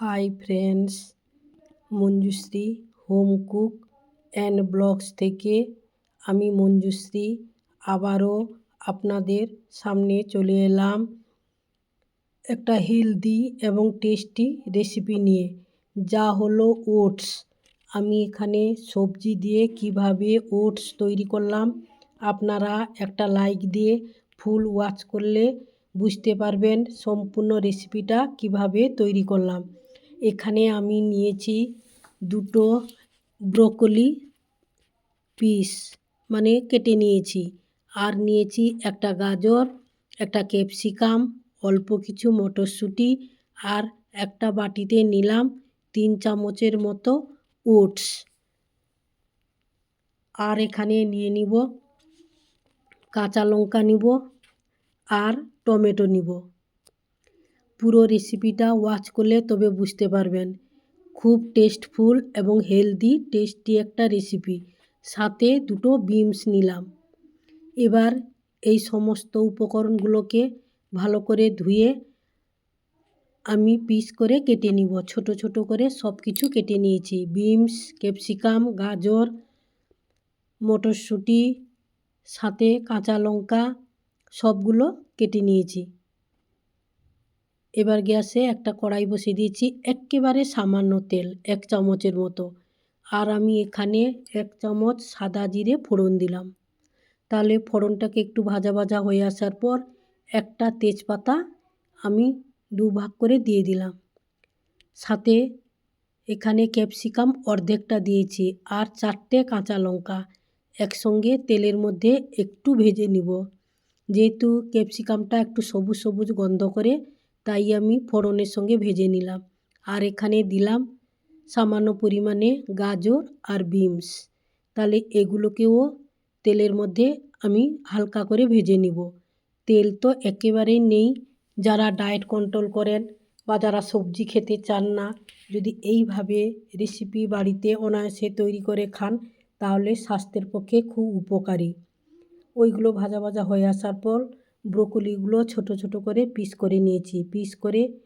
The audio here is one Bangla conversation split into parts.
Hi friends Manjushree home cook and blogs থেকে আমি মঞ্জুশ্রী আবারও আপনাদের সামনে চলে এলাম একটা হেলদি এবং টেস্টি রেসিপি নিয়ে, যা হলো ওটস আমি এখানে সবজি দিয়ে কীভাবে ওটস তৈরি করলাম, আপনারা একটা লাইক দিয়ে ফুল ওয়াচ করলে বুঝতে পারবেন সম্পূর্ণ রেসিপিটা কীভাবে তৈরি করলাম। এখানে আমি নিয়েছি দুটো ব্রোকলি পিস মানে কেটে নিয়েছি। আর নিয়েছি একটা গাজর, একটা ক্যাপসিকাম, অল্প কিছু মটরশুঁটি আর একটা বাটিতে নিলাম তিন চামচের মতো ওটস। আর এখানে নিয়ে নিব, কাঁচা লঙ্কা নিব আর টমেটো নিব। পুরো রেসিপিটা ওয়াচ করলে তবে বুঝতে পারবেন। খুব টেস্টফুল এবং হেলদি টেস্টি একটা রেসিপি সাথে দুটো বিমস নিলাম। এবার এই সমস্ত উপকরণগুলোকে ভালো করে ধুয়ে আমি পিস করে কেটে নিব। ছোট ছোট করে সব কিছু কেটে নিয়েছি। বিমস ক্যাপসিকাম গাজর, মটরশুঁটি, সাথে কাঁচা লঙ্কা সবগুলো কেটে নিয়েছি। এবার গ্যাসে একটা কড়াই বসিয়ে দিয়েছি, একেবারে সামান্য তেল, এক চামচের মতো। আর আমি এখানে এক চামচ সাদা জিরে ফোড়ন দিলাম। তাহলে ফোড়নটাকে একটু ভাজা ভাজা হয়ে আসার পর একটা তেজপাতা আমি দু ভাগ করে দিয়ে দিলাম। সাথে এখানে ক্যাপসিকাম অর্ধেকটা দিয়েছি আর চারটে কাঁচা লঙ্কা একসঙ্গে তেলের মধ্যে একটু ভেজে নিব। যেহেতু ক্যাপসিকামটা একটু সবুজ সবুজ গন্ধ করে তাই আমি ফোড়নের সঙ্গে ভেজে নিলাম। আর এখানে দিলাম সামান্য পরিমাণে গাজর আর বিনস। তাহলে এগুলোকেও তেলের মধ্যে আমি হালকা করে ভেজে নিব। তেল তো একেবারেই নেই। যারা ডায়েট কন্ট্রোল করেন বা যারা সবজি খেতে চান না, যদি এইভাবে রেসিপি বাড়িতে অনায়াসে তৈরি করে খান, তাহলে স্বাস্থ্যের পক্ষে খুব উপকারী। ওইগুলো ভাজা ভাজা হয়ে আসার পর ব্রোকলিগুলো ছোট ছোট করে পিস করে নিয়েছি। পিস করে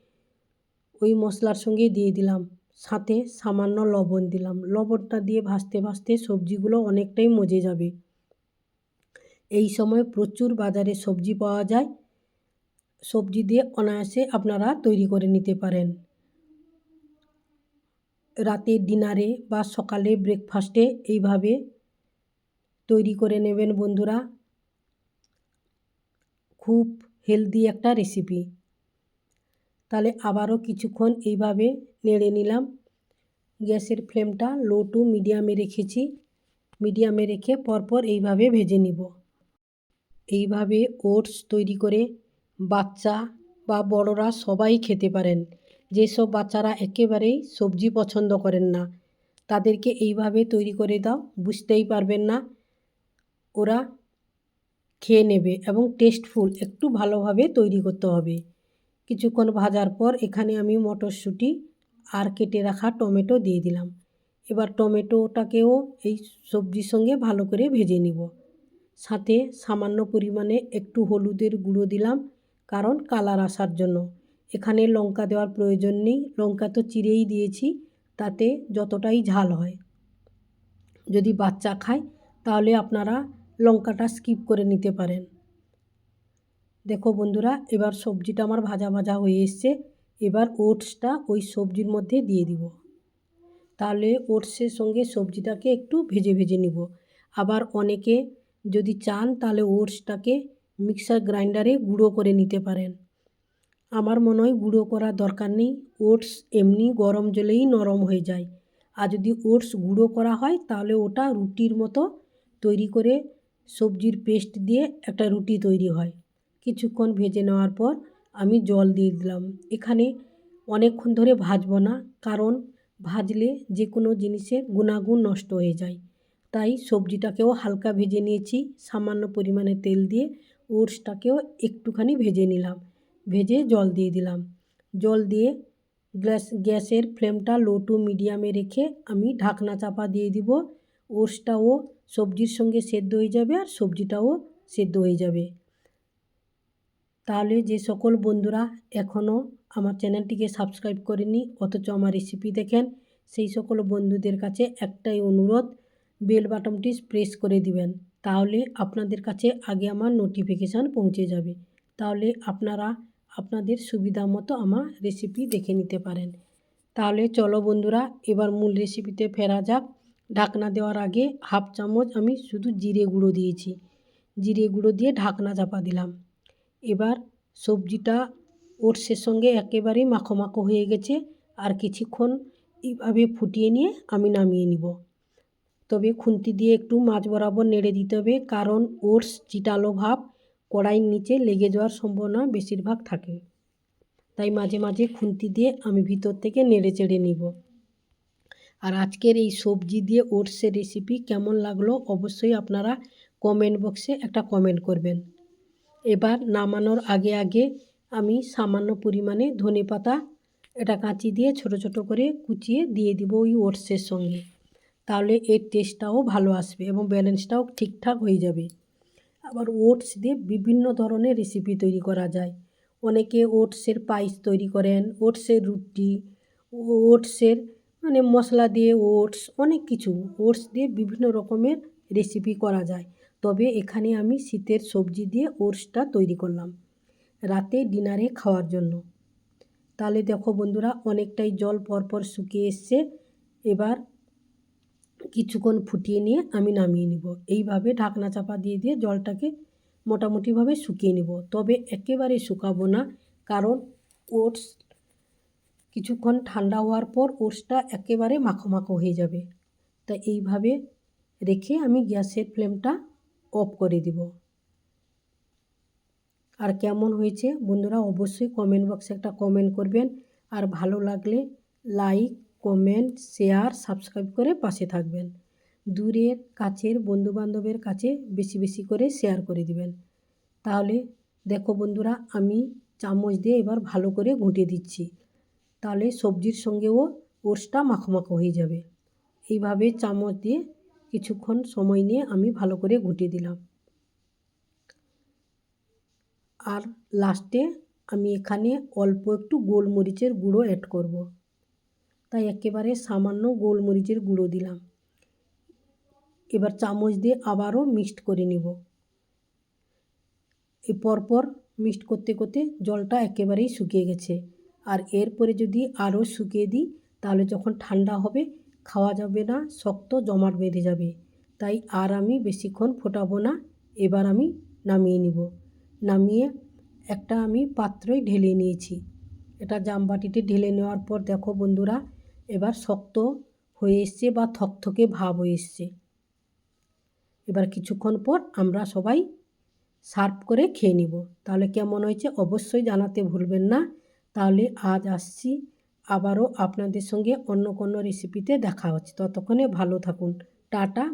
ওই মশলার সঙ্গে দিয়ে দিলাম। সাথে সামান্য লবণ দিলাম। লবণটা দিয়ে ভাজতে ভাজতে সবজিগুলো অনেকটাই মজে যাবে। এই সময় প্রচুর বাজারে সবজি পাওয়া যায়। সবজি দিয়ে অনায়াসে আপনারা তৈরি করে নিতে পারেন। রাতের ডিনারে বা সকালে ব্রেকফাস্টে এইভাবে তৈরি করে নেবেন বন্ধুরা। খুব হেলদি একটা রেসিপি তাহলে আবারও কিছুক্ষণ এইভাবে নেড়ে নিলাম। গ্যাসের ফ্লেমটা লো টু মিডিয়ামে রেখেছি। মিডিয়ামে রেখে পরপর এইভাবে ভেজে নিব। এইভাবে ওটস তৈরি করে বাচ্চা বা বড়রা সবাই খেতে পারেন। যেসব বাচ্চারা একেবারেই সবজি পছন্দ করেন না, তাদেরকে এইভাবে তৈরি করে দাও, বুঝতেই পারবেন না। ওরা খেয়ে নেবে এবং টেস্টফুল একটু ভালোভাবে তৈরি করতে হবে। কিছুক্ষণ ভাজার পর এখানে আমি মটরশুঁটি আর কেটে রাখা টমেটো দিয়ে দিলাম। এবার টমেটোটাকেও এই সবজির সঙ্গে ভালো করে ভেজে নিব। সাথে সামান্য পরিমাণে একটু হলুদের গুঁড়ো দিলাম, কারণ কালার আসার জন্য। এখানে লঙ্কা দেওয়ার প্রয়োজন নেই, লঙ্কা তো চিরেই দিয়েছি, তাতে যতটাই ঝাল হয়। যদি বাচ্চা খায়, তাহলে আপনারা লঙ্কাটা স্কিপ করে নিতে পারেন। দেখো বন্ধুরা, এবার সবজিটা আমার ভাজা ভাজা হয়ে এসছে। এবার ওটসটা ওই সবজির মধ্যে দিয়ে দিব। তাহলে ওটসের সঙ্গে সবজিটাকে একটু ভেজে ভেজে নিব। আবার অনেকে যদি চান, তাহলে ওটসটাকে মিক্সার গ্রাইন্ডারে গুঁড়ো করে নিতে পারেন। আমার মনে হয় গুঁড়ো করার দরকার নেই। ওটস এমনি গরম জলেই নরম হয়ে যায়। আর যদি ওটস গুঁড়ো করা হয়, তাহলে ওটা রুটির মতো তৈরি করে সবজির পেস্ট দিয়ে একটা রুটি তৈরি হয়। কিছুক্ষণ ভেজে নেওয়ার পর আমি জল দিয়ে দিলাম। এখানে অনেকক্ষণ ধরে ভাজবো না, কারণ ভাজলে যে কোনো জিনিসের গুণাগুণ নষ্ট হয়ে যায়। তাই সবজিটাকেও হালকা ভেজে নিয়েছি, সামান্য পরিমাণে তেল দিয়ে ওটসটাকেও একটুখানি ভেজে নিলাম। ভেজে জল দিয়ে দিলাম। জল দিয়ে গ্যাস গ্যাসের ফ্লেমটা লো টু মিডিয়ামে রেখে আমি ঢাকনা চাপা দিয়ে দিব। ওটসটাও সবজির সঙ্গে সেদ্ধ হয়ে যাবে আর সবজিটাও সেদ্ধ হয়ে যাবে। তাহলে যে সকল বন্ধুরা এখনও আমার চ্যানেলটিকে সাবস্ক্রাইব করেনি, অথচ আমার রেসিপি দেখেন, সেই সকল বন্ধুদের কাছে একটাই অনুরোধ, বেল বাটনটি প্রেস করে দিবেন। তাহলে আপনাদের কাছে আগে আমার নোটিফিকেশান পৌঁছে যাবে। তাহলে আপনারা আপনাদের সুবিধা মতো আমার রেসিপি দেখে নিতে পারেন। তাহলে চলো বন্ধুরা, এবার মূল রেসিপিতে ফেরা যাক। ঢাকনা দেওয়ার আগে হাফ চামচ আমি শুধু জিরে গুঁড়ো দিয়েছি। জিরে গুঁড়ো দিয়ে ঢাকনা চাপা দিলাম। এবার সবজিটা ওটসের সঙ্গে একেবারেই মাখো মাখো হয়ে গেছে। আর কিছুক্ষণ এইভাবে ফুটিয়ে নিয়ে আমি নামিয়ে নিব। তবে খুন্তি দিয়ে একটু মাছ বরাবর নেড়ে দিতে হবে। কারণ ওটস, চিটালো ভাব কড়াইয়ের নিচে লেগে যাওয়ার সম্ভাবনা বেশিরভাগ থাকে। তাই মাঝে মাঝে খুন্তি দিয়ে আমি ভিতর থেকে নেড়ে চেড়ে নিব। আর আজকের এই সবজি দিয়ে ওটসের রেসিপি কেমন লাগল অবশ্যই আপনারা কমেন্ট বক্সে একটা কমেন্ট করবেন। এবার নামানোর আগে আগে আমি সামান্য পরিমাণে ধনে পাতা, এটা কাঁচি দিয়ে ছোট ছোট করে কুচিয়ে দিয়ে দিব ওই ওটসের সঙ্গে। তাহলে এর টেস্টটাও ভালো আসবে এবং ব্যালেন্সটাও ঠিকঠাক হয়ে যাবে। আবার ওটস দিয়ে বিভিন্ন ধরনের রেসিপি তৈরি করা যায়। অনেকে ওটসের পায়েস তৈরি করেন, ওটসের রুটি ওটসের মানে মশলা দিয়ে, ওটস, অনেক কিছু। ওটস দিয়ে বিভিন্ন রকমের রেসিপি করা যায়। তবে এখানে আমি শীতের সবজি দিয়ে ওটসটা তৈরি করলাম রাতে ডিনারে খাওয়ার জন্য। তাহলে দেখো বন্ধুরা, অনেকটাই জল পরপর শুকিয়ে এসছে। এবার কিছুক্ষণ ফুটিয়ে নিয়ে আমি নামিয়ে নিব। এইভাবে ঢাকনা চাপা দিয়ে দিয়ে জলটাকে মোটামুটিভাবে শুকিয়ে নেব। তবে একেবারে শুকাবো না, কারণ ওটস কিছুক্ষণ ঠান্ডা হওয়ার পর ওটসটা একেবারে মাখো মাখো হয়ে যাবে। তা এইভাবে রেখে আমি গ্যাসের ফ্লেমটা অফ করে দিব। আর কেমন হয়েছে বন্ধুরা অবশ্যই কমেন্ট বক্সে একটা কমেন্ট করবেন। আর ভালো লাগলে লাইক কমেন্ট শেয়ার সাবস্ক্রাইব করে পাশে থাকবেন। দূরের কাছের বন্ধুবান্ধবের কাছে বেশি বেশি করে শেয়ার করে দিবেন। তাহলে দেখো বন্ধুরা আমি চামচ দিয়ে এবার ভালো করে ঘুঁটে দিচ্ছি। তাহলে সবজির সঙ্গেও ওটসটা মাখো মাখো হয়ে যাবে। এইভাবে চামচ দিয়ে কিছুক্ষণ সময় নিয়ে আমি ভালো করে ঘুঁটে দিলাম। আর লাস্টে আমি এখানে অল্প একটু গোলমরিচের গুঁড়ো অ্যাড করব। তাই একেবারে সামান্য গোলমরিচের গুঁড়ো দিলাম। এবার চামচ দিয়ে আবারও মিক্সড করে নিব। এ পরপর মিক্সড করতে করতে জলটা একেবারেই শুকিয়ে গেছে। আর এরপরে যদি আরও শুকিয়ে দিই, তাহলে যখন ঠান্ডা হবে, খাওয়া যাবে না, শক্ত জমাট বেঁধে যাবে। তাই আর আমি বেশিক্ষণ ফোটাবো না, এবার আমি নামিয়ে নিব। নামিয়ে একটা আমি পাত্রই ঢেলে নিয়েছি। এটা জামবাটিতে ঢেলে নেওয়ার পর দেখো বন্ধুরা, এবার শক্ত হয়ে এসছে বা থকথকে ভাব হয়ে এসছে। এবার কিছুক্ষণ পর আমরা সবাই সার্ভ করে খেয়ে নিব। তাহলে কেমন হয়েছে অবশ্যই জানাতে ভুলবেন না। তাহলে আজ আসছি। আবারও আপনাদের সঙ্গে অন্য কোনো রেসিপিতে দেখা হচ্ছে। ততক্ষণে ভালো থাকুন। টাটা।